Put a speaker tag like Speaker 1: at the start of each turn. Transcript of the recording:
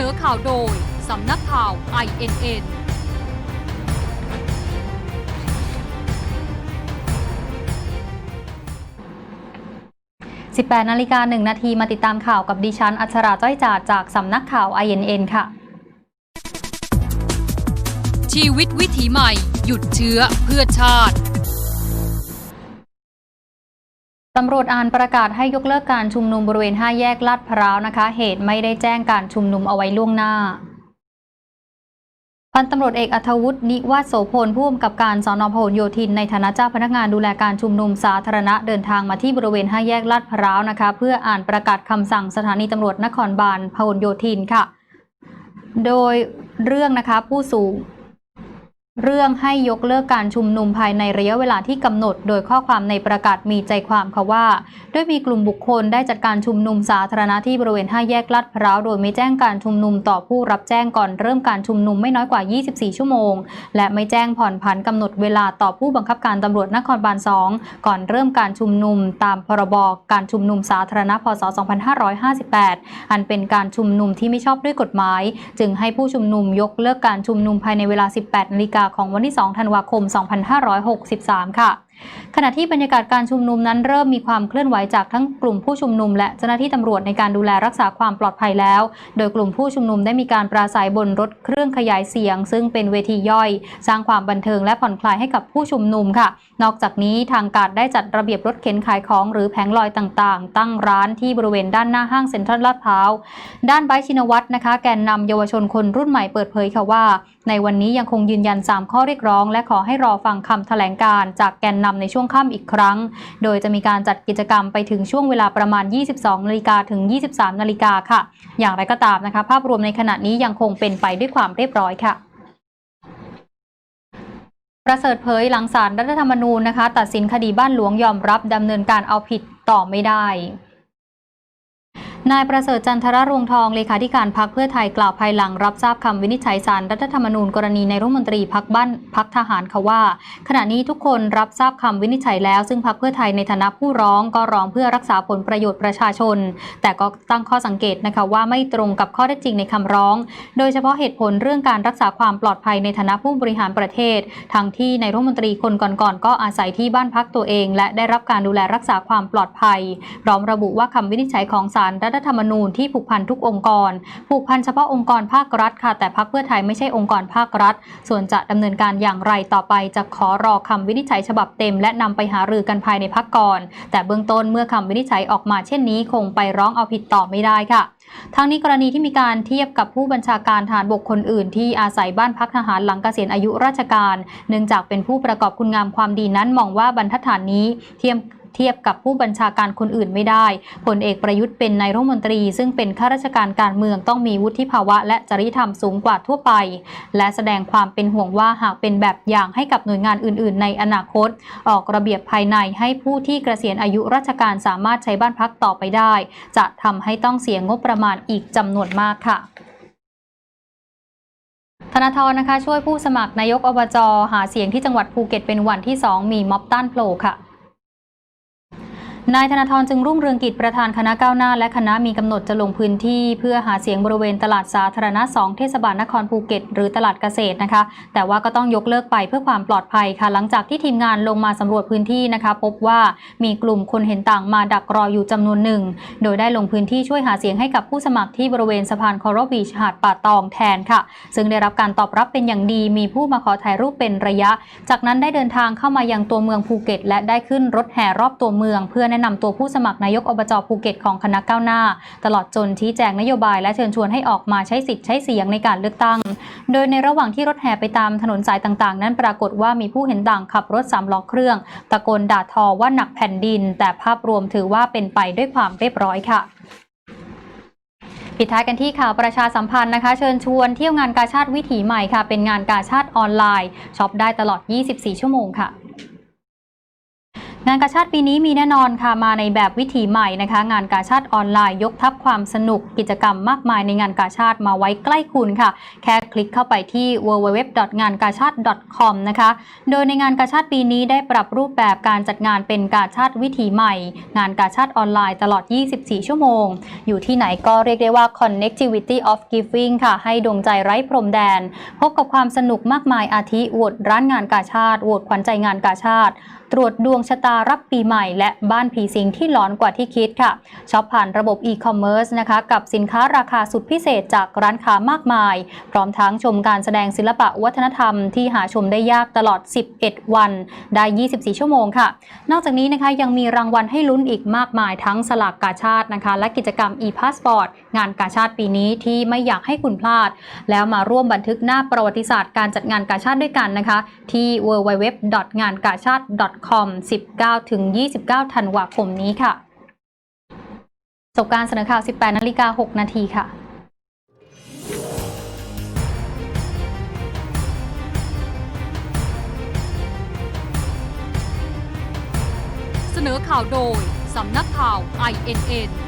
Speaker 1: นอข่าวโดย สำนักข่าว INN
Speaker 2: 18นาฬิกา1นาทีมาติดตามข่าวกับดิฉัน อัชราจ้อยจาดจากสำนักข่าว INN ค่ะ
Speaker 1: ชีวิตวิถีใหม่ หยุดเชื้อเพื่อชาติ
Speaker 2: ตำรวจอ่านประกาศให้ยกเลิกการชุมนุมบริเวณ 5 แยกลาดพร้าวนะคะ เหตุไม่ได้แจ้งการชุมนุมเอาไว้ล่วงหน้า พันตำรวจเอกอัธวุฒินิวาสโสพลผู้กำกับการสอนอพหลโยธินในฐานะเจ้าพนักงานดูแลการชุมนุมสาธารณะเดินทางมาที่บริเวณ 5 แยกลาดพร้าวนะคะ เพื่ออ่านประกาศคำสั่งสถานีตำรวจนครบาลพหลโยธินค่ะ โดยเรื่องนะคะผู้สูง เรื่องให้ยกเลิกการชุมนุมภายในระยะเวลาที่กำหนด โดยข้อความในประกาศมีใจความค่ะว่า ด้วยมีกลุ่มบุคคลได้จัดการชุมนุมสาธารณะที่บริเวณ 5 แยกลาดพร้าวโดยไม่แจ้งการชุมนุมต่อผู้รับแจ้งก่อนเริ่มการชุมนุมไม่น้อยกว่า 24 ชั่วโมง และไม่แจ้งผ่อนผันกำหนดเวลาต่อผู้บังคับการตำรวจนครบาล 2 ก่อนเริ่มการชุมนุมตามพรบการชุมนุมสาธารณะพศ 2558 อันเป็นการชุมนุมที่ไม่ชอบด้วยกฎหมาย จึงให้ผู้ชุมนุมยกเลิกการชุมนุมภายในเวลา 18นาฬิกาของวันที่ 2 ธันวาคม 2563 ค่ะ ขณะที่บรรยากาศการชุมนุมนั้นเริ่มมีความเคลื่อนไหวจากทั้งกลุ่มผู้ชุมนุม และเจ้าหน้าที่ตำรวจในการดูแลรักษาความปลอดภัยแล้ว โดยกลุ่มผู้ชุมนุมได้มีการปราศัยบนรถเครื่องขยายเสียง ซึ่งเป็นเวทีย่อย สร้างความบันเทิงและผ่อนคลายให้กับผู้ชุมนุมค่ะ นอกจากนี้ทางการได้จัดระเบียบรถเข็นขายของหรือแผงลอยต่างๆ ตั้งร้านที่บริเวณด้านหน้าห้างเซ็นทรัลลาดพร้าว ด้านไบชินวัตรนะคะ แกนนำเยาวชนคนรุ่นใหม่เปิดเผยค่ะว่า ในวันนี้ยังคงยืนยัน 3 ข้อเรียกร้อง และขอให้รอฟังคำแถลงการจากแกนนำในช่วงค่ำอีกครั้ง โดยจะมีการจัดกิจกรรมไปถึงช่วงเวลาประมาณ 22นาฬิกาถึง 23นาฬิกาค่ะ อย่างไรก็ตามนะคะ ภาพรวมในขณะนี้ยังคงเป็นไปด้วยความเรียบร้อยค่ะประเสริฐเผยหลังศาลรัฐธรรมนูญนะคะ ตัดสินคดีบ้านหลวงยอมรับดำเนินการเอาผิดต่อไม่ได้ นายประเสริฐจันทรรวงทองเลขาธิการพักเพื่อไทยกล่าวภายหลังรับทราบคำวินิจฉัยสารรัฐธรรมนูญกรณีในรัฐมนตรีพักบ้านพักทหารเขาว่า ขณะนี้ทุกคนรับทราบคำวินิจฉัยแล้ว ซึ่งพักเพื่อไทยในฐานะผู้ร้องก็ร้องเพื่อรักษาผลประโยชน์ประชาชน แต่ก็ตั้งข้อสังเกตนะคะว่าไม่ตรงกับข้อเท็จจริงในคำร้อง โดยเฉพาะเหตุผลเรื่องการรักษาความปลอดภัยในฐานะผู้บริหารประเทศ ทั้งที่ในรัฐมนตรีคนก่อนๆก็อาศัยที่บ้านพักตัวเอง และได้รับการดูแลรักษาความปลอดภัยพร้อมระบุว่าคำวินิจฉัยของศาลรัฐธรรมนูญที่ผูกพันทุกองค์กร ผูกพันเฉพาะองค์กรภาครัฐค่ะ แต่พักเพื่อไทยไม่ใช่องค์กรภาครัฐ ส่วนจะดำเนินการอย่างไรต่อไปจะขอรอคำวินิจฉัยฉบับเต็ม และนำไปหารือกันภายในพักก่อน แต่เบื้องต้นเมื่อคำวินิจฉัยออกมาเช่นนี้ คงไปร้องเอาผิดต่อไม่ได้ค่ะทั้งนี้กรณีที่มีการเทียบกับผู้บัญชาการฐานบกคนอื่น ที่อาศัยบ้านพักทหารหลังเกษียณอายุราชการ เนื่องจากเป็นผู้ประกอบคุณงามความดีนั้นมองว่าบรรทัดฐานนี้เทียม เทียบกับผู้บัญชาการคนอื่นไม่ได้พลเอกประยุทธ์เป็นนายรัฐมนตรี ซึ่งเป็นข้าราชการการเมืองต้องมีวุฒิภาวะ และจริยธรรมสูงกว่าทั่วไป และแสดงความเป็นห่วงว่าหากเป็นแบบอย่างให้กับหน่วยงานอื่น ๆ ในอนาคต ออกระเบียบภายในให้ผู้ที่เกษียณอายุราชการสามารถใช้บ้านพักต่อไปได้ จะทำให้ต้องเสียงบประมาณอีกจำนวนมากค่ะธนาธรนะคะช่วยผู้สมัครนายกอบจหาเสียงที่จังหวัดภูเก็ตเป็นวันที่ 2 มีม็อบต้านโผล่ค่ะ นายธนาธรจึงรุ่งเรืองกิจประธานคณะก้าวหน้า และคณะมีกำหนดจะลงพื้นที่ เพื่อหาเสียงบริเวณตลาดสาธารณะ 2 เทศบาลนครภูเก็ต หรือตลาดเกษตรนะคะ แต่ว่าก็ต้องยกเลิกไปเพื่อความปลอดภัยค่ะ หลังจากที่ทีมงานลงมาสำรวจพื้นที่นะคะ พบว่ามีกลุ่มคนเห็นต่างมาดักรออยู่จำนวนหนึ่ง โดยได้ลงพื้นที่ช่วยหาเสียงให้กับผู้สมัครที่บริเวณสะพานคอร์บีชหาดป่าตองแทนค่ะ ซึ่งได้รับการตอบรับเป็นอย่างดี มีผู้มาขอถ่ายรูปเป็นระยะ จากนั้นได้เดินทางเข้ามายังตัวเมืองภูเก็ต และได้ขึ้นรถแห่รอบตัวเมืองเพื่อแนะนำตัวผู้สมัครนายกอบจภูเก็ตของคณะก้าวหน้า ตลอดจนชี้แจงนโยบายและเชิญชวนให้ออกมาใช้สิทธิ์ใช้เสียงในการเลือกตั้ง โดยในระหว่างที่รถแห่ไปตามถนนสายต่างๆ นั้นปรากฏว่ามีผู้เห็นต่างขับรถสามล้อเครื่อง ตะโกนด่าทอว่าหนักแผ่นดิน แต่ภาพรวมถือว่าเป็นไปด้วยความเรียบร้อยค่ะปิดท้ายกันที่ข่าวประชาสัมพันธ์นะคะ เชิญชวนเที่ยวงานกาชาติวิถีใหม่ค่ะ เป็นงานกาชาติออนไลน์ช็อปได้ตลอด 24 ชั่วโมงค่ะ งานกาชาติปีนี้มีแน่นอนค่ะมาในแบบวิถีใหม่นะคะ งานกาชาติออนไลน์ยกทับความสนุกกิจกรรมมากมายในงานกาชาติมาไว้ใกล้คุณค่ะ แค่คลิกเข้าไปที่ www. งานกาชาติ .com นะคะ โดยในงานกาชาติปีนี้ได้ปรับรูปแบบการจัดงานเป็นกาชาติวิถีใหม่ งานกาชาติออนไลน์ตลอด 24 ชั่วโมง อยู่ที่ไหนก็เรียกได้ว่า connectivity of giving ค่ะ ให้ดวงใจไร้พรมแดน พบกับความสนุกมากมายอาทิโหวตร้านงานกาชาติโหวตขวัญใจงานกาชาติ ตรวจดวงชะตารับปีใหม่และบ้านผีสิงที่หลอนกว่าที่คิดค่ะช็อปผ่านระบบอีคอมเมิร์ซนะคะกับสินค้าราคาสุดพิเศษจากร้านค้ามากมาย พร้อมทั้งชมการแสดงศิลปะวัฒนธรรมที่หาชมได้ยากตลอด 11 วัน ได้ 24 ชั่วโมงค่ะ นอกจากนี้นะคะยังมีรางวัลให้ลุ้นอีกมากมายทั้งสลากกาชาตินะคะ และกิจกรรม e-passport งานกาชาติปีนี้ที่ไม่อยากให้คุณพลาด แล้วมาร่วมบันทึกหน้าประวัติศาสตร์การจัดงานกาชาติด้วยกันนะคะ ที่ www. งานกาชาติ com 19-29 ธันวาคมนี้ค่ะจบการเสนอข่าว 18นาฬิกา6นาทีค่ะ
Speaker 1: เสนอข่าวโดย สำนักข่าว INN